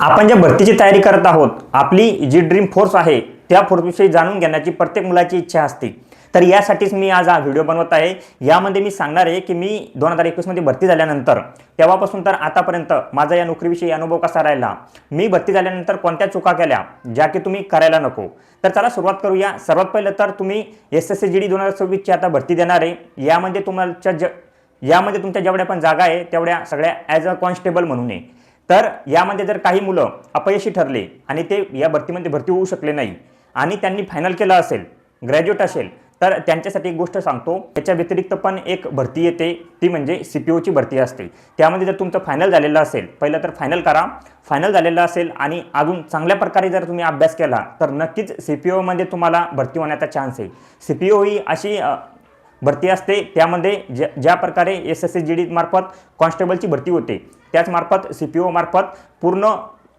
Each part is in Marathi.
आपण ज्या भरतीची तयारी करत आहोत आपली जी ड्रीम फोर्स आहे त्या फोर्सविषयी जाणून घेण्याची प्रत्येक मुलाची इच्छा असते. तर यासाठीच मी आज हा व्हिडिओ बनवत आहे. यामध्ये मी सांगणार आहे की मी दोन हजार एकवीसमध्ये भरती झाल्यानंतर तेव्हापासून तर आतापर्यंत माझा या नोकरीविषयी अनुभव कसा राहिला? मी भरती झाल्यानंतर कोणत्या चुका केल्या ज्या की तुम्ही करायला नको? तर चला सुरुवात करूया. सर्वात पहिलं तर तुम्ही S S C G D दोन हजार सव्वीसची आता भरती देणार आहे. यामध्ये तुमच्या ज यामध्ये तुमच्या जेवढ्या पण जागा आहे तेवढ्या सगळ्या ॲज अ कॉन्स्टेबल म्हणून आहे. तर यामध्ये जर काही मुलं अपयशी ठरले आणि ते या भरतीमध्ये भरती होऊ शकले नाही आणि त्यांनी फायनल केलं असेल ग्रॅज्युएट असेल तर त्यांच्यासाठी एक गोष्ट सांगतो. त्याच्या व्यतिरिक्त पण एक भरती येते. ती म्हणजे सी पी ओची भरती असते. त्यामध्ये जर तुमचं फायनल झालेलं असेल पहिलं तर फायनल करा. फायनल झालेलं असेल आणि अजून चांगल्या प्रकारे जर तुम्ही अभ्यास केला तर नक्कीच सी पी ओमध्ये तुम्हाला भरती होण्याचा चान्स आहे. सी पी ओ ही अशी भरती असते. त्यामध्ये ज्या ज्या प्रकारे S S C G D मार्फत कॉन्स्टेबलची भरती होते. त्याचमार्फत सी पी ओमार्फत पूर्ण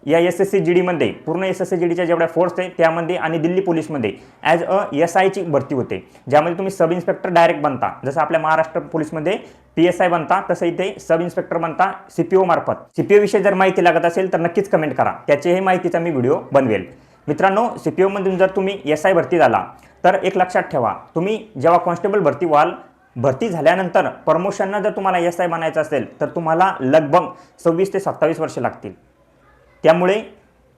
या एस एस सी जी डीमध्ये पूर्ण एस एस सी जी डीच्या जेवढ्या फोर्स आहे त्यामध्ये आणि दिल्ली पोलीसमध्ये ॲज अ एस आयची भरती होते. ज्यामध्ये तुम्ही सब इन्स्पेक्टर डायरेक्ट बनता. जसं आपल्या महाराष्ट्र पोलीसमध्ये पी एस आय बनता तसं इथे सब इन्स्पेक्टर बनता सी पी ओ मार्फत. सी पी ओविषयी जर माहिती लागत असेल तर नक्कीच कमेंट करा. त्याचीही माहितीचा मी व्हिडिओ बनवेल. मित्रांनो सी पी ओमधून जर तुम्ही एस आय भरती झाला तर एक लक्षात ठेवा. तुम्ही जेव्हा कॉन्स्टेबल भरती व्हाल भरती झाल्यानंतर प्रमोशननं जर तुम्हाला एस आय बनायचं असेल तर तुम्हाला लगभग सव्वीस ते सत्तावीस वर्ष लागतील. त्यामुळे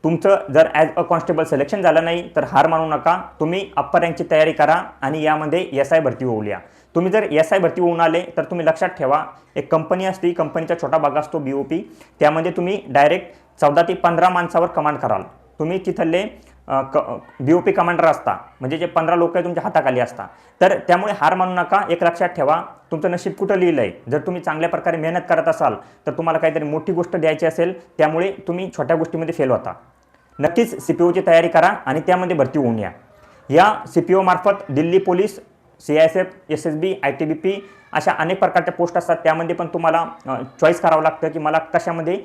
तुमचं जर ॲज अ कॉन्स्टेबल सिलेक्शन झालं नाही तर हार मानू नका. तुम्ही अप्पर रँकची तयारी करा आणि यामध्ये एस आय भरती होऊ या. तुम्ही जर एस आय भरती होऊन आले तर तुम्ही लक्षात ठेवा एक कंपनी असते कंपनीचा छोटा भाग असतो बी ओ पी त्यामध्ये तुम्ही डायरेक्ट चौदा ते पंधरा माणसावर कमांड कराल. तुम्ही तिथले क बी ओ पी कमांडर असता म्हणजे जे पंधरा लोक आहे तुमच्या हाताखाली असता. तर त्यामुळे हार मानू नका एक लक्षात ठेवा तुमचं नशीब कुठं लिहिलं आहे जर तुम्ही चांगल्या प्रकारे मेहनत करत असाल तर तुम्हाला काहीतरी मोठी गोष्ट द्यायची असेल त्यामुळे तुम्ही छोट्या गोष्टीमध्ये फेल होता. नक्कीच सी पी ओची तयारी करा आणि त्यामध्ये भरती होऊन या. या C P ओमार्फत Delhi police C I S F S S B I T B P अशा अनेक प्रकारच्या पोस्ट असतात. त्यामध्ये पण तुम्हाला चॉईस करावं लागतं की मला कशामध्ये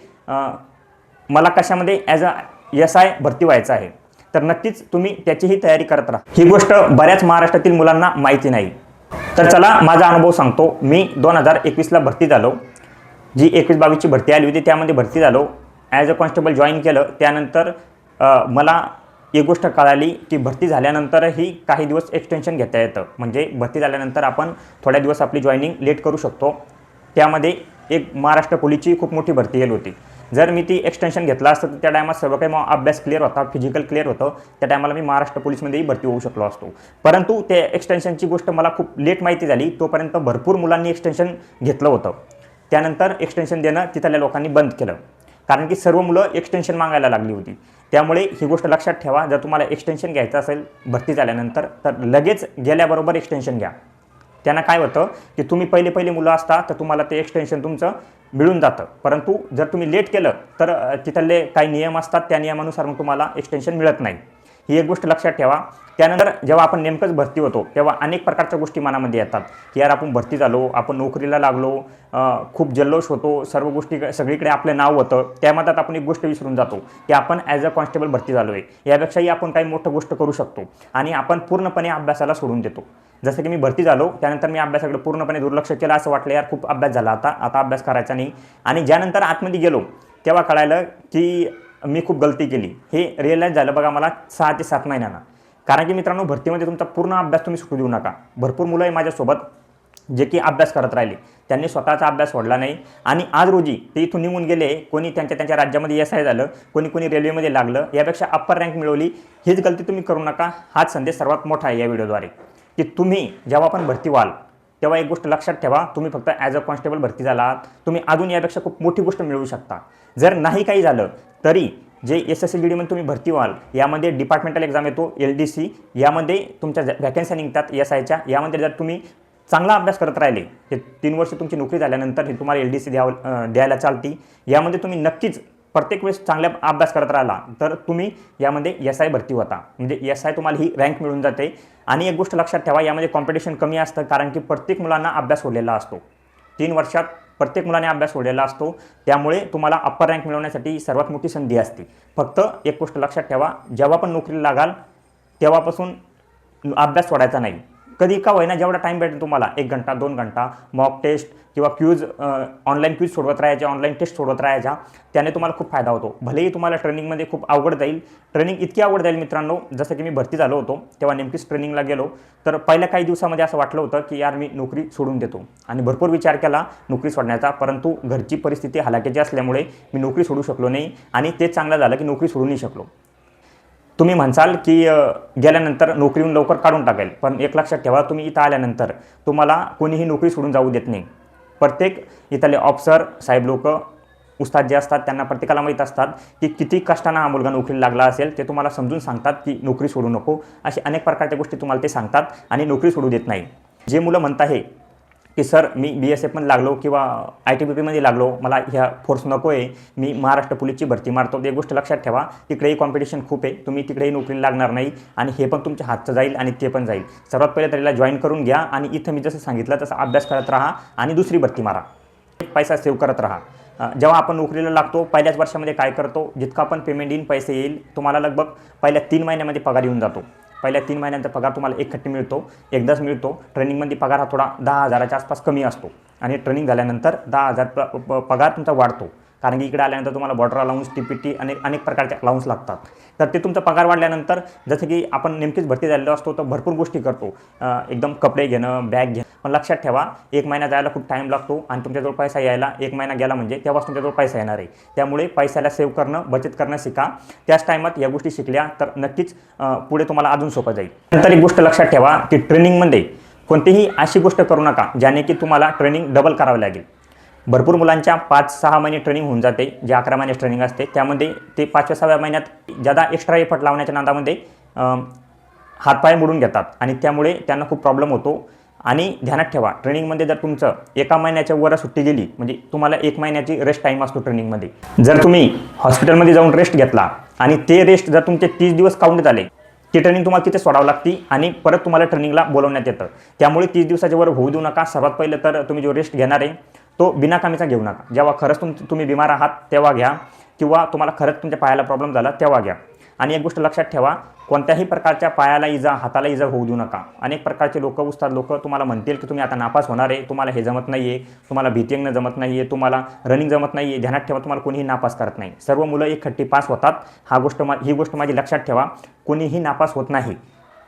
मला कशामध्ये ॲज अ एस आय भरती व्हायचं आहे. तर नक्कीच तुम्ही त्याचीही तयारी करत राहा. ही गोष्ट बऱ्याच महाराष्ट्रातील मुलांना माहिती नाही. तर चला माझा अनुभव सांगतो. मी दोन हजार एकवीसला भरती झालो. जी एकवीस बावीसची भरती आली होती त्यामध्ये भरती झालो. ॲज अ कॉन्स्टेबल जॉईन केलं. त्यानंतर मला एक गोष्ट कळाली की भरती झाल्यानंतरही काही दिवस एक्सटेन्शन घेता येतं. म्हणजे भरती झाल्यानंतर आपण थोड्या दिवस आपली जॉईनिंग लेट करू शकतो. त्यामध्ये एक महाराष्ट्र पोलीसची खूप मोठी भरती येईल होती. जर मी ती एक्सटेन्शन घेतला असतं तर त्या टायमात सर्व काही मग अभ्यास क्लिअर होता फिजिकल क्लिअर होतं. त्या टायमाला मी महाराष्ट्र पोलीसमध्येही भरती होऊ शकलो असतो. परंतु ते एक्सटेन्शनची गोष्ट मला खूप लेट माहिती झाली. तोपर्यंत भरपूर मुलांनी एक्सटेन्शन घेतलं होतं. त्यानंतर एक्सटेन्शन देणं तिथल्या लोकांनी बंद केलं. कारण की सर्व मुलं एक्सटेन्शन मागायला लागली होती. त्यामुळे ही गोष्ट लक्षात ठेवा. जर तुम्हाला एक्सटेन्शन घ्यायचं असेल भरती झाल्यानंतर तर लगेच गेल्याबरोबर एक्सटेन्शन घ्या. त्यांना काय होतं की तुम्ही पहिले पहिले मुलं असता तर तुम्हाला ते एक्सटेन्शन तुमचं मिळून जातं. परंतु जर तुम्ही लेट केलं तर तिथले काही नियम असतात त्या नियमानुसार मग तुम्हाला एक्सटेन्शन मिळत नाही. ही एक गोष्ट लक्षात ठेवा. त्यानंतर जेव्हा आपण नेमकंच भरती होतो तेव्हा अनेक प्रकारच्या गोष्टी मनामध्ये येतात की यार आपण भरती झालो आपण नोकरीला लागलो खूप जल्लोष होतो सर्व गोष्टी सगळीकडे आपलं नाव होतं. त्यामध्ये आपण एक गोष्ट विसरून जातो की आपण ॲज अ कॉन्स्टेबल भरती झालो आहे यापेक्षाही आपण काही मोठं गोष्ट करू शकतो आणि आपण पूर्णपणे अभ्यासाला सोडून देतो. जसं की मी भरती झालो त्यानंतर मी अभ्यासाकडे पूर्णपणे दुर्लक्ष केलं असं वाटलं यार खूप अभ्यास झाला आता आता अभ्यास करायचा नाही. आणि ज्यानंतर आतमध्ये गेलो तेव्हा कळालं की मी खूप गलती केली. हे रिअलाईज झालं बघा मला सहा ते सात महिन्यांना. कारण की मित्रांनो भरतीमध्ये तुमचा पूर्ण अभ्यास तुम्ही सुटू देऊ नका. भरपूर मुलं आहे माझ्यासोबत जे की अभ्यास करत राहिले. त्यांनी स्वतःचा अभ्यास सोडला नाही. आणि आज रोजी ते इथून निघून गेले कोणी त्यांच्या त्यांच्या राज्यामध्ये एस आय झालं कोणी कोणी रेल्वेमध्ये लागलं यापेक्षा अप्पर रँक मिळवली. हीच गलती तुम्ही करू नका. हाच संदेश सर्वात मोठा आहे या व्हिडिओद्वारे की तुम्ही जेव्हा पण भरती व्हाल तेव्हा एक गोष्ट लक्षात ठेवा तुम्ही फक्त ॲज अ कॉन्स्टेबल भरती झालात. तुम्ही अजून यापेक्षा खूप मोठी गोष्ट मिळवू शकता. जर नाही काही झालं तरी जे एस एस सी जी डीमध्ये तुम्ही भरती व्हाल यामध्ये डिपार्टमेंटल एक्झाम येतो एल डी सी यामध्ये तुमच्या व्हॅकन्सी निघतात एस आयच्या यामध्ये जर तुम्ही चांगला अभ्यास करत राहिले हे तीन वर्ष तुमची नोकरी झाल्यानंतर हे तुम्हाला एल डी सी द्यावं द्यायला चालती यामध्ये तुम्ही नक्कीच प्रत्येक वेळेस चांगल्या अभ्यास करत राहिला तर तुम्ही यामध्ये एस आय भरती होता. म्हणजे एस आय तुम्हाला ही रँक मिळून जाते. आणि एक गोष्ट लक्षात ठेवा यामध्ये कॉम्पिटिशन कमी असतं कारण की प्रत्येक मुलांना अभ्यास सोडलेला असतो. तीन वर्षात प्रत्येक मुलाने अभ्यास सोडलेला असतो. त्यामुळे तुम्हाला अप्पर रँक मिळवण्यासाठी सर्वात मोठी संधी असते. फक्त एक गोष्ट लक्षात ठेवा जेव्हा पण नोकरीला लागाल तेव्हापासून अभ्यास सोडायचा नाही. कधी का होईना जेवढा टाईम भेटेल तुम्हाला एक घंटा दोन घंटा मॉक टेस्ट किंवा क्यूज ऑनलाईन क्यूज सोडवत राहायच्या ऑनलाईन टेस्ट सोडवत राहायच्या त्याने तुम्हाला खूप फायदा होतो. भलेही तुम्हाला ट्रेनिंगमध्ये खूप अवघड जाईल ट्रेनिंग इतकी अवघड जाईल मित्रांनो जसं की मी भरती झालो होतो तेव्हा नेमकीच ट्रेनिंगला गेलो तर पहिल्या काही दिवसामध्ये असं वाटलं होतं की यार मी नोकरी सोडून देतो. आणि भरपूर विचार केला नोकरी सोडण्याचा परंतु घरची परिस्थिती हलाखीची असल्यामुळे मी नोकरी सोडू शकलो नाही आणि तेच चांगलं झालं की नोकरी सोडूनही शकलो. तुम्ही म्हणसाल की गेल्यानंतर नोकरीहून लवकर काढून टाकेल. पण एक लक्षात ठेवा तुम्ही इथं आल्यानंतर तुम्हाला कोणीही नोकरी सोडून जाऊ देत नाही. प्रत्येक इथले ऑफिसर साहेब लोक उस्ताद जे असतात त्यांना प्रत्येकाला माहीत असतात की किती कष्टानं हा मुलगा नोकरीला लागला असेल ते तुम्हाला समजून सांगतात की नोकरी सोडू नको. असे अनेक प्रकारच्या गोष्टी तुम्हाला ते सांगतात आणि नोकरी सोडू देत नाही. जे मुलं म्हणत आहे की सर मी बी एस एफमध्ये लागलो किंवा आय टी बी पीमध्ये लागलो मला ह्या फोर्स नको आहे मी महाराष्ट्र पोलीसची भरती मारतो. एक गोष्ट लक्षात ठेवा. तिकडेही कॉम्पिटिशन खूप आहे. तुम्ही तिकडेही नोकरीला लागणार नाही आणि हे पण तुमच्या हातचं जाईल आणि ते पण जाईल. सर्वात पहिले तरीला जॉईन करून घ्या आणि इथं मी जसं सांगितलं तसं अभ्यास करत राहा आणि दुसरी भरती मारा. पैसा सेव्ह करत राहा. जेव्हा आपण नोकरीला लागतो पहिल्याच वर्षामध्ये काय करतो? जितका पण पेमेंट येईन पैसे येईल तुम्हाला लगभग पहिल्या तीन महिन्यामध्ये पगार येऊन जातो. पहिल्या तीन महिन्यांचा पगार तुम्हाला एक खट्टी मिळतो एकदाच मिळतो. ट्रेनिंगमध्ये पगार हा थोडा दहा हजाराच्या आसपास कमी असतो. आणि ट्रेनिंग झाल्यानंतर दहा हजार प- पगार तुमचा वाढतो. कारण की इकडे आल्यानंतर तुम्हाला border allowance T P T अनेक अनेक प्रकारचे अलाउन्स लागतात. तर ते तुमचा पगार वाढल्यानंतर जसं की आपण नेमकीच भरती झालेलो असतो तर भरपूर गोष्टी करतो. एकदम कपडे घेणं बॅग घेणं. पण लक्षात ठेवा एक महिना जायला खूप टाईम लागतो आणि तुमच्याजवळ पैसा यायला एक महिना गेला म्हणजे तेव्हाच तुमच्याजवळ पैसा येणार आहे. त्यामुळे पैशाला सेव्ह करणं बचत करणं शिका. त्याच टायमात या गोष्टी शिकल्या तर नक्कीच पुढे तुम्हाला अजून सोपं जाईल. नंतर एक गोष्ट लक्षात ठेवा की ट्रेनिंगमध्ये कोणतीही अशी गोष्ट करू नका ज्याने की तुम्हाला ट्रेनिंग डबल करावं लागेल. भरपूर मुलांच्या पाच सहा महिने ट्रेनिंग होऊन जाते जे अकरा महिने ट्रेनिंग असते. त्यामध्ये ते पाचव्या सहाव्या महिन्यात ज्यादा एक्स्ट्रा एफर्ट लावण्याच्या नादामध्ये हातपाय मोडून घेतात. आणि त्यामुळे त्यांना खूप प्रॉब्लेम होतो. आणि ध्यानात ठेवा ट्रेनिंगमध्ये जर तुमचं एका महिन्याच्या वर सुट्टी गेली म्हणजे तुम्हाला एक महिन्याची रेस्ट टाईम असतो ट्रेनिंगमध्ये जर तुम्ही हॉस्पिटलमध्ये जाऊन रेस्ट घेतला आणि ते रेस्ट जर तुमचे तीस दिवस काउंट झाले ती ट्रेनिंग तुम्हाला तिथे सोडावं लागते आणि परत तुम्हाला ट्रेनिंगला बोलवण्यात येतं. त्यामुळे तीस दिवसाच्या वर होऊ देऊ नका. सर्वात पहिलं तर तुम्ही जो रेस्ट घेणार आहे तो बिनाकामीचा घेऊ नका. जेव्हा खरंच तुम तुम्ही बिमार आहात तेव्हा घ्या. किंवा तुम्हाला खरंच तुमच्या पायाला प्रॉब्लेम झाला तेव्हा घ्या. आणि एक गोष्ट लक्षात ठेवा कोणत्याही प्रकारच्या पायाला इजा हाताला इजा होऊ देऊ नका. अनेक प्रकारचे लोक उस्ताद लोक तुम्हाला म्हणतील की तुम्ही आता नापास होणार आहे. तुम्हाला हे जमत नाही आहे तुम्हाला भीतींगणं जमत नाही आहे तुम्हाला रनिंग जमत नाही आहे ध्यानात ठेवा तुम्हाला कोणीही नापास करत नाही. सर्व मुलं एक खट्टी पास होतात. हा गोष्ट मा ही गोष्ट माझी लक्षात ठेवा. कोणीही नापास होत नाही.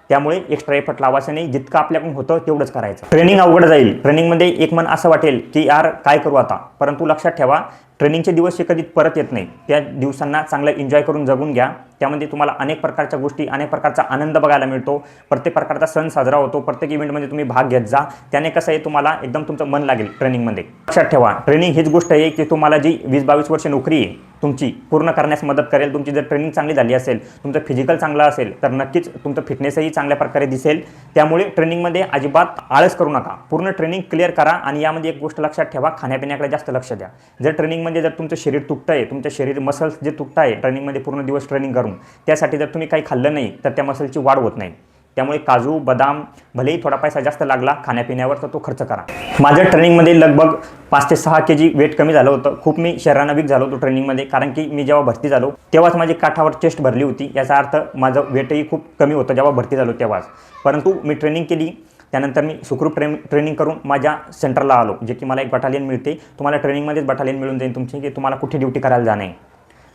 त्यामुळे एक्स्ट्रा एफर्ट लावायचं नाही. जितकं आपल्याकडून होतं तेवढंच करायचं. ट्रेनिंग अवघड जाईल. ट्रेनिंगमध्ये एक मन असं वाटेल की यार काय करू आता? परंतु लक्षात ठेवा ट्रेनिंगचे दिवस हे कधी परत येत नाही. त्या दिवसांना चांगलं एन्जॉय करून जगून घ्या. त्यामध्ये तुम्हाला अनेक प्रकारच्या गोष्टी अनेक प्रकारचा आनंद बघायला मिळतो. प्रत्येक प्रकारचा सण साजरा होतो. प्रत्येक इव्हेंटमध्ये तुम्ही भाग घेत जा. त्याने कसं आहे तुम्हाला एकदम तुमचं मन लागेल ट्रेनिंगमध्ये. लक्षात ठेवा ट्रेनिंग हीच गोष्ट आहे की तुम्हाला जी वीस बावीस वर्ष नोकरी आहे तुमची पूर्ण करण्यास मदत करेल. तुमची जर ट्रेनिंग चांगली झाली असेल तुमचं फिजिकल चांगलं असेल तर नक्कीच तुमचं फिटनेसही चांगल्या प्रकारे दिसेल. त्यामुळे ट्रेनिंगमध्ये अजिबात आळस करू नका. पूर्ण ट्रेनिंग क्लिअर करा आणि यामध्ये एक गोष्ट लक्षात ठेवा खाण्यापिण्याकडे जास्त लक्ष द्या. जर ट्रेनिंग म्हणजे जर तुमचं शरीर तुटतं आहे तुमचं शरीर मसल्स जे तुटतं आहे ट्रेनिंगमध्ये पूर्ण दिवस ट्रेनिंग करून त्यासाठी जर तुम्ही काही खाल्लं नाही तर त्या मसलची वाढ होत नाही. त्यामुळे काजू बदाम भलेही थोडा पैसा जास्त लागला खाण्यापिण्यावर तर तो खर्च करा. माझ्या ट्रेनिंगमध्ये लगभग पाच ते सहा के जी वेट कमी झालं होतं. खूप मी शरीरानं वीक झालो होतो ट्रेनिंगमध्ये कारण की मी जेव्हा भरती झालो तेव्हाच माझी काठावर चेस्ट भरली होती. याचा अर्थ माझं वेटही खूप कमी होतं जेव्हा भरती झालो तेव्हाच. परंतु मी ट्रेनिंग केली. त्यानंतर मी सुखरूप ट्रेन ट्रेनिंग करून माझ्या सेंटरला आलो जे की मला एक बटालियन मिळते. तुम्हाला ट्रेनिंगमध्येच बटालियन मिळून जाईल तुमची की तुम्हाला कुठे ड्युटी करायला जाणं आहे.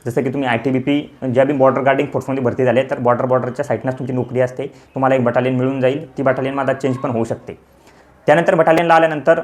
जसं की तुम्ही आय टी बी पी ज्या बी बॉर्डर गार्डिंग फोर्समध्ये भरती झाले तर बॉर्डर बॉर्डरच्या साईडनंच तुमची नोकरी असते. तुम्हाला एक बटालियन मिळून जाईल. ती बटालियन माझा चेंज पण होऊ शकते. त्यानंतर बटालियनला आल्यानंतर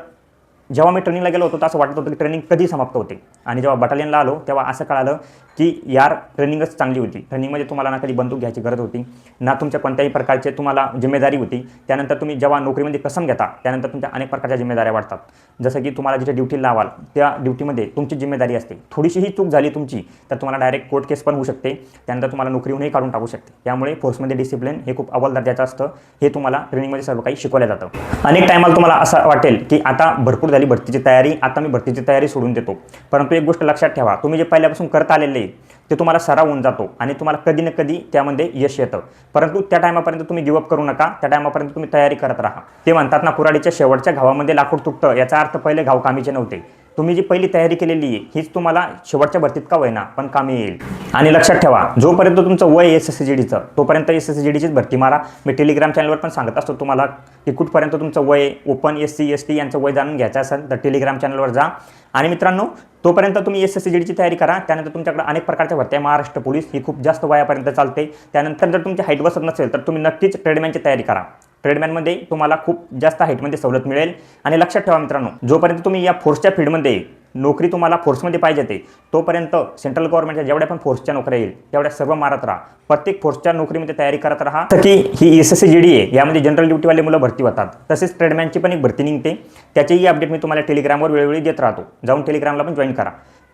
जेव्हा मी ट्रेनिंगला गेलो होतो तर असं वाटत होतं की ट्रेनिंग कधी समाप्त होते. आणि जेव्हा बटालियनला आलो तेव्हा असं कळालं की यार ट्रेनिंगच चांगली होती. ट्रेनिंगमध्ये तुम्हाला ना कधी बंदूक घ्यायची गरज होती ना तुमच्या कोणत्याही प्रकारचे तुम्हाला जिम्मेदारी होती. त्यानंतर तुम्ही जेव्हा नोकरीमध्ये कसम घेता त्यानंतर तुमच्या अनेक प्रकारच्या जिम्मेदाऱ्या वाढतात. जसं की तुम्हाला जिथे ड्युटी लावाल त्या ड्युटीमध्ये तुमची जिम्मेदारी असते. थोडीशीही चूक झाली तुमची तर तुम्हाला डायरेक्ट कोर्ट केस पण होऊ शकते. त्यानंतर तुम्हाला नोकरीहूनही काढून टाकू शकते. त्यामुळे फोर्समध्ये डिसिप्लिन हे खूप अव्वल दर्जाचं असतं. हे तुम्हाला ट्रेनिंगमध्ये सर्व काही शिकवलं जातं. अनेक टायमाला तुम्हाला असं वाटेल की आता भरपूर झाली भरतीची तयारी आता मी भरतीची तयारी सोडून देतो. परंतु एक गोष्ट लक्षात ठेवा तुम्ही जे पहिल्यापासून करत आलेले ते तुम्हाला सराव होऊन जातो आणि तुम्हाला कधी ना कधी त्यामध्ये यश येतं. परंतु त्या टायमापर्यंत तुम्ही गिवअप करू नका त्या टायमापर्यंत तुम्ही तयारी करत राहा. ते म्हणतात ना कुराडीच्या शेवटच्या घावामध्ये लाकूड तुटतं याचा अर्थ पहिले घाव कामीचे नव्हते. तुम्ही जी पहिली तयारी केलेली आहे हीच तुम्हाला शेवटच्या भरतीत का होईना पण कामी येईल. आणि लक्षात ठेवा जोपर्यंत तुमचं वय एस एस सी जी डीचं तोपर्यंत एस एस सी जी डीचीच भरती मारा. मी टेलिग्राम चॅनलवर पण सांगत असतो तुम्हाला की कुठपर्यंत तुमचं वय open S C S T यांचं वय जाणून घ्यायचं असेल तर टेलिग्राम चॅनलवर जा. आणि मित्रांनो तोपर्यंत तुम्ही एस एस सी जी डीची तयारी करा. त्यानंतर तुमच्याकडे अनेक प्रकारच्या भरत्या महाराष्ट्र पोलीस ही खूप जास्त वयापर्यंत चालते. त्यानंतर जर तुमची हाईट बसत नसेल तर तुम्ही नक्कीच ट्रेडमॅनची तयारी करा. ट्रेडमॅनमध्ये तुम्हाला खूप जास्त हाईटमध्ये सवलत मिळेल. आणि लक्षात ठेवा मित्रांनो जोपर्यंत तुम्ही या फोर्सच्या फील्डमध्ये नोकरी तुम्हाला फोर्समध्ये पाहिजे ते तोपर्यंत सेंट्रल गव्हर्नमेंटच्या जेवढ्या पण फोर्सच्या नोकऱ्या येईल तेवढ्या सर्व मारत राहा. प्रत्येक फोर्सच्या नोकरीमध्ये तयारी करत राहा. तर की ही S S C G D आहे यामध्ये जनरल ड्युटीवाले मुलं भरती होतात. तसेच ट्रेडमॅनची पण एक भरती निघते. त्याचीही अपडेट मी तुम्हाला टेलिग्रामवर वेळोवेळी देत राहतो. जाऊन टेलिग्रामला पण जॉईन करा.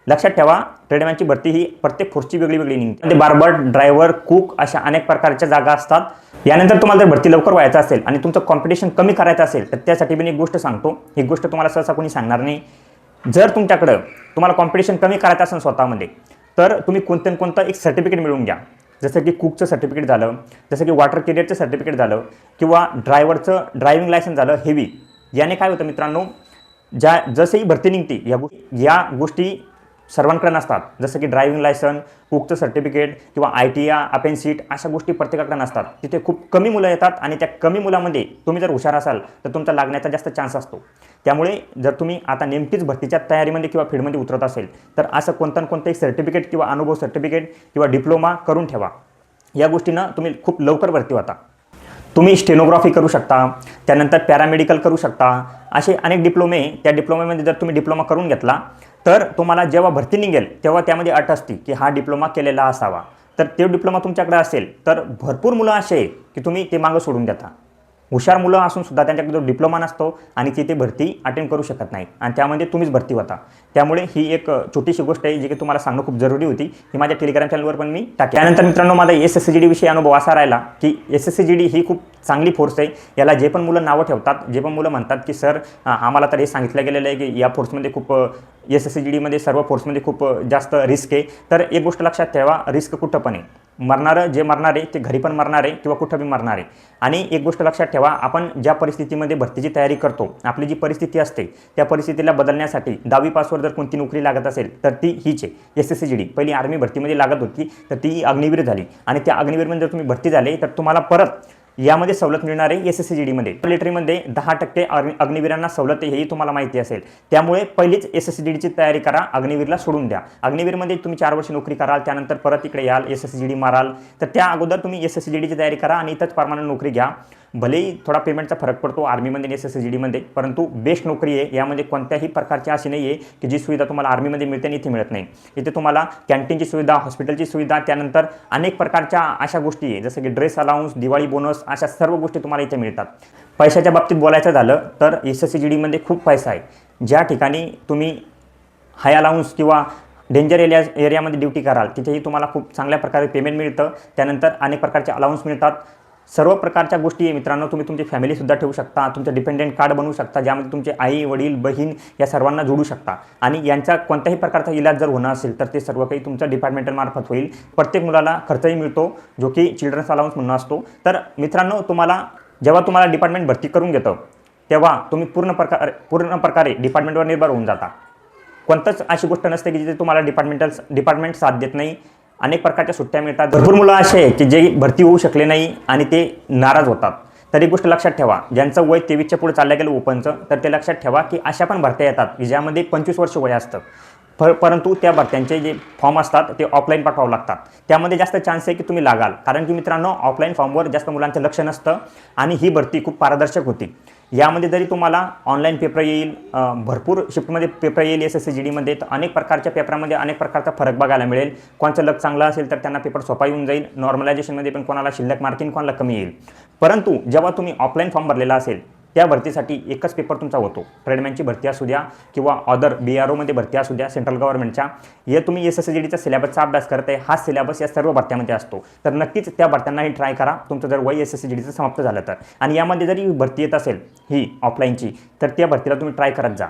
लक्षात ठेवा ट्रेडमॅनची भरती ही प्रत्येक फोर्सची वेगळी वेगळी निघते. म्हणजे बार्बर ड्रायव्हर कुक अशा अनेक प्रकारच्या जागा असतात. यानंतर तुम्हाला जर भरती लवकर व्हायचं असेल आणि तुमचं कॉम्पिटिशन कमी करायचं असेल तर त्यासाठी मी एक गोष्ट सांगतो. ही गोष्ट तुम्हाला सहसा कोणी सांगणार नाही. जर तुमच्याकडं तुम्हाला कॉम्पिटिशन कमी करायचं असेल स्वतःमध्ये तर तुम्ही कोणतं ना कोणतं एक सर्टिफिकेट मिळवून घ्या. जसं की कुकचं सर्टिफिकेट झालं जसं की वॉटर कॅरियरचं सर्टिफिकेट झालं किंवा ड्रायव्हरचं ड्रायव्हिंग लायसन्स झालं हेवी याने काय होतं मित्रांनो ज्या जसंही भरती निघते या गो या गोष्टी सर्वांकडे नसतात. जसं की ड्रायव्हिंग लायसन उक्त सर्टिफिकेट किंवा आय टी या अपेन्सीट अशा गोष्टी प्रत्येकाकडे नसतात. तिथे खूप कमी मुलं येतात आणि त्या कमी मुलामध्ये तुम्ही जर हुशार असाल तर तुमचा लागण्याचा जास्त चान्स असतो. त्यामुळे जर तुम्ही आता नेमकीच भरतीच्या तयारीमध्ये किंवा फील्डमध्ये उतरत असेल तर असं कोणतं कोणतंही कोणतं एक सर्टिफिकेट किंवा अनुभव सर्टिफिकेट किंवा डिप्लोमा करून ठेवा. या गोष्टीनं तुम्ही खूप लवकर भरती होता. तुम्ही स्टेनोग्राफी करू शकता त्यानंतर पॅरामेडिकल करू शकता. असे अनेक डिप्लोमे त्या डिप्लोमेमध्ये जर तुम्ही डिप्लोमा करून घेतला तर तुम्हाला जेव्हा भरती निघेल तेव्हा त्यामध्ये अट असते की हा डिप्लोमा केलेला असावा. तर ते डिप्लोमा तुमच्याकडे असेल तर भरपूर मुलं असे आहे की तुम्ही ते मागं सोडून देता. हुशार मुलं असून सुद्धा त्यांच्याकडे जो डिप्लोमा नसतो आणि ती ते भरती अटेंड करू शकत नाही आणि त्यामध्ये तुम्हीच भरती होता. त्यामुळे ही एक छोटीशी गोष्ट आहे जी की तुम्हाला सांगणं खूप जरुरी होती ही माझ्या टेलिग्राम चॅनलवर पण मी टाकेल त्यानंतर मित्रांनो माझा S S C G D विषयी अनुभव असा राहिला की S S C G D ही खूप चांगली फोर्स आहे. याला जे पण मुलं नावं ठेवतात जे पण मुलं म्हणतात की सर आम्हाला तर हे सांगितलं गेलेलं आहे की या फोर्समध्ये खूप एस एस सी जी डीमध्ये सर्व फोर्समध्ये खूप जास्त रिस्क आहे. तर एक गोष्ट लक्षात ठेवा रिस्क कुठं पण आहे. मरणारं जे मरणार आहे ते घरी पण मरणार आहे किंवा कुठं बी मरणार आहे. आणि एक गोष्ट लक्षात ठेवा आपण ज्या परिस्थितीमध्ये भरतीची तयारी करतो आपली जी परिस्थिती असते त्या परिस्थितीला बदलण्यासाठी दहावी पासवर जर कोणती नोकरी लागत असेल तर ती हीच आहे S S C G D पहिली आर्मी भरतीमध्ये लागत होती तर ती अग्निवीर झाली. आणि त्या अग्निवीरमध्ये जर तुम्ही भरती झाले तर तुम्हाला परत यामध्ये सवलत मिळणार आहे एस एस सी जी डीमध्ये मिलिटरीमध्ये दहा टक्के अग्निवीरांना सवलत हेही तुम्हाला माहिती असेल. त्यामुळे पहिलीच एस एस सी जी डीची तयारी करा अग्निवीरला सोडून द्या. अग्निवीरमध्ये तुम्ही चार वर्ष नोकरी कराल त्यानंतर परत इकडे याल S S C G D माराल. तर त्या अगोदर तुम्ही एस एस सी जी डीची तयारी करा आणि इथंच परमानंट नोकरी घ्या. भलेही थोडा पेमेंटचा फरक पडतो आर्मीमध्ये एस एस सी जी डीमध्ये परंतु बेस्ट नोकरी आहे यामध्ये कोणत्याही प्रकारची अशी नाही आहे की जी सुविधा तुम्हाला आर्मीमध्ये मिळते आणि इथे मिळत नाही. इथे तुम्हाला कॅन्टीनची सुविधा हॉस्पिटलची सुविधा त्यानंतर अनेक प्रकारच्या अशा गोष्टी आहे जसं की ड्रेस अलाउन्स दिवाळी बोनस अशा सर्व गोष्टी तुम्हाला इथे मिळतात. पैशाच्या बाबतीत बोलायचं झालं तर एस एस सी जी डीमध्ये खूप पैसा आहे. ज्या ठिकाणी तुम्ही हाय अलाउन्स किंवा डेंजर एरिया एरियामध्ये ड्युटी कराल तिथेही तुम्हाला खूप चांगल्या प्रकारे पेमेंट मिळतं. त्यानंतर अनेक प्रकारचे अलाउन्स मिळतात. सर्व प्रकारच्या गोष्टी मित्रांनो. तुम्ही तुमची फॅमिलीसुद्धा ठेवू शकता. तुमचं डिपेंडेंट कार्ड बनवू शकता. ज्यामध्ये तुमचे आई वडील बहीण या सर्वांना जोडू शकता. आणि यांचा कोणत्याही प्रकारचा इलाज जर होणं असेल तर ते सर्व काही तुमच्या डिपार्टमेंटलमार्फत होईल. प्रत्येक मुलाला खर्चही मिळतो जो की चिल्ड्रन्स अलाउन्स म्हणून असतो. तर मित्रांनो तुम्हाला जेव्हा तुम्हाला डिपार्टमेंट भरती करून घेतं तेव्हा तुम्ही पूर्ण प्रकार पूर्ण प्रकारे डिपार्टमेंटवर निर्भर होऊन जाता. कोणतंच अशी गोष्ट नसते की जिथे तुम्हाला डिपार्टमेंटल डिपार्टमेंट साथ देत नाही. अनेक प्रकारच्या सुट्ट्या मिळतात. भरपूर मुलं असे आहे की जे भरती होऊ शकले नाही आणि ते नाराज होतात. तर एक गोष्ट लक्षात ठेवा ज्यांचं वय तेवीसच्या पुढे चाललं गेलं ओपनचं तर ते लक्षात ठेवा की अशा पण भरत्या येतात की ज्यामध्ये पंचवीस वर्ष वय असतं. प परंतु त्या भरत्यांचे जे फॉर्म असतात ते ऑफलाईन पाठवावं लागतात. त्यामध्ये जास्त चान्स आहे की तुम्ही लागाल. कारण की मित्रांनो ऑफलाईन फॉर्मवर जास्त मुलांचं लक्ष नसतं आणि ही भरती खूप पारदर्शक होती. यामध्ये जरी तुम्हाला ऑनलाईन पेपर येईल भरपूर शिफ्टमध्ये पेपर येईल एस एस सी जी डीमध्ये तर अनेक प्रकारच्या पेपरामध्ये अनेक प्रकारचा फरक बघायला मिळेल. कोणचं लक चांगलं असेल तर त्यांना पेपर सोपा येऊन जाईल. नॉर्मलायझेशनमध्ये पण कोणाला शिल्लक मार्किंग कोणाला कमी येईल. परंतु जेव्हा तुम्ही ऑफलाईन फॉर्म भरलेला असेल त्या भरतीसाठी एकच पेपर तुमचा होतो. ट्रेडमॅनची भरती असू द्या किंवा अदर बी आर ओमध्ये भरती असू द्या सेंट्रल गव्हर्नमेंटच्या हे तुम्ही एस एस सी जी डीचा सिलेबसचा अभ्यास करत आहे हा सिलेबस या सर्व भरत्यामध्ये असतो. तर नक्कीच त्या भरत्यांनाही ट्राय करा. तुमचं जर वय एस एस सी जी डीचं समाप्त झालं तर. आणि यामध्ये जरी भरती येत असेल ही ऑफलाईनची तर त्या भरतीला तुम्ही ट्राय करत जा.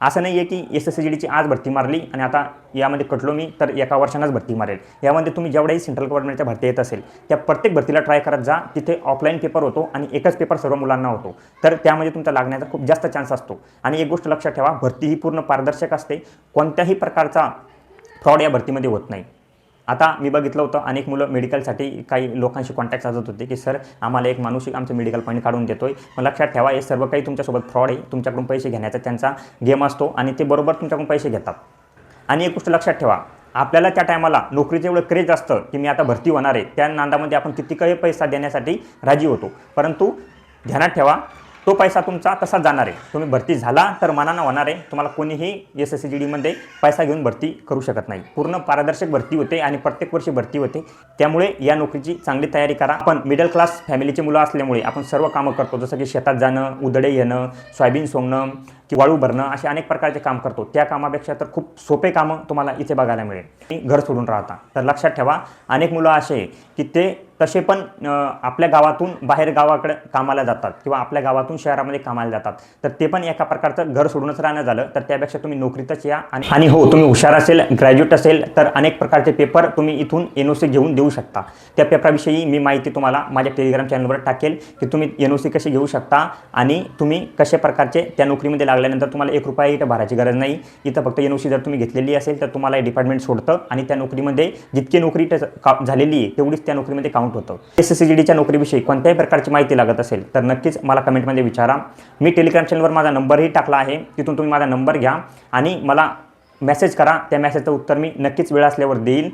असं नाही आहे की एस एस सी जी डीची आज भरती मारली आणि आता यामध्ये कटलो मी तर एका वर्षानंच भरती मारेल. यामध्ये तुम्ही जेवढ्याही सेंट्रल गव्हर्नमेंटच्या भरती येत असेल त्या प्रत्येक भरतीला ट्राय करत जा. तिथे ऑफलाईन पेपर होतो आणि एकच पेपर सर्व मुलांना होतो. तर त्यामध्ये तुमचा लागण्याचा खूप जास्त चान्स असतो. आणि एक गोष्ट लक्षात ठेवा भरती ही पूर्ण पारदर्शक असते. कोणत्याही प्रकारचा फ्रॉड या भरतीमध्ये होत नाही. आता मी बघितलं होतं अनेक मुलं मेडिकलसाठी काही लोकांशी कॉन्टॅक्ट साधत होते की सर आम्हाला एक माणूस आमचं मेडिकल पॉईंट काढून देतोय. मग लक्षात ठेवा हे सर्व काही तुमच्यासोबत फ्रॉड आहे. तुमच्याकडून पैसे घेण्याचा त्यांचा गेम असतो आणि ते बरोबर तुमच्याकडून पैसे घेतात. आणि एक गोष्ट लक्षात ठेवा आपल्याला त्या टायमाला नोकरीचं एवढं क्रेज असतं की मी आता भरती होणार आहे. त्या नांदामध्ये आपण किती काही पैसा देण्यासाठी राजी होतो. परंतु ध्यानात ठेवा तो पैसा तुमचा तसा जाणार आहे. तुम्ही भरती झाला तर मनानं होणार आहे. तुम्हाला कोणीही एस एस सी जी डीमध्ये पैसा घेऊन भरती करू शकत नाही. पूर्ण पारदर्शक भरती होते आणि प्रत्येक वर्षी भरती होते. त्यामुळे या नोकरीची चांगली तयारी करा. आपण मिडल क्लास फॅमिलीची मुलं असल्यामुळे आपण सर्व कामं करतो. जसं की शेतात जाणं उदडे येणं सोयाबीन सोंगणं की वाळू भरणं असे अनेक प्रकारचे काम करतो. त्या कामापेक्षा तर खूप सोपे कामं तुम्हाला इथे बघायला मिळेल. घर सोडून राहता. तर लक्षात ठेवा अनेक मुलं असे की ते तसे पण आपल्या गावातून बाहेर गावाकडे कामाला जातात किंवा आपल्या गावातून शहरामध्ये कामाला जातात. तर ते पण एका प्रकारचं घर सोडूनच राहणं झालं. तर त्यापेक्षा तुम्ही नोकरीतच या आणि हो तुम्ही हुशार असेल ग्रॅज्युएट असेल तर अनेक प्रकारचे पेपर तुम्ही इथून एन ओ सी घेऊन देऊ शकता. त्या पेपराविषयी मी माहिती तुम्हाला माझ्या टेलिग्राम चॅनलवर टाकेल की तुम्ही एन ओ सी कशी घेऊ शकता आणि तुम्ही कशा प्रकारचे त्या नोकरीमध्ये लागल्यानंतर तुम्हाला एक रुपया इथं भरायची गरज नाही. इथं फक्त एन ओ सी जर तुम्ही घेतलेली असेल तर तुम्हाला डिपार्टमेंट सोडतं आणि त्या नोकरीमध्ये जितकी नोकरी ट- झालेली आहे तेवढीच त्या नोकरीमध्ये काउंट होतं एस एस सी जी डीच्या नोकरीविषयी कोणत्याही प्रकारची माहिती लागत असेल तर नक्कीच मला कमेंटमध्ये विचारा. मी टेलिग्राम चॅनलवर माझा नंबरही टाकला आहे तिथून तुम्ही माझा नंबर घ्या आणि मला मेसेज करा. त्या मेसेजचं उत्तर मी नक्कीच वेळ असल्यावर देईल.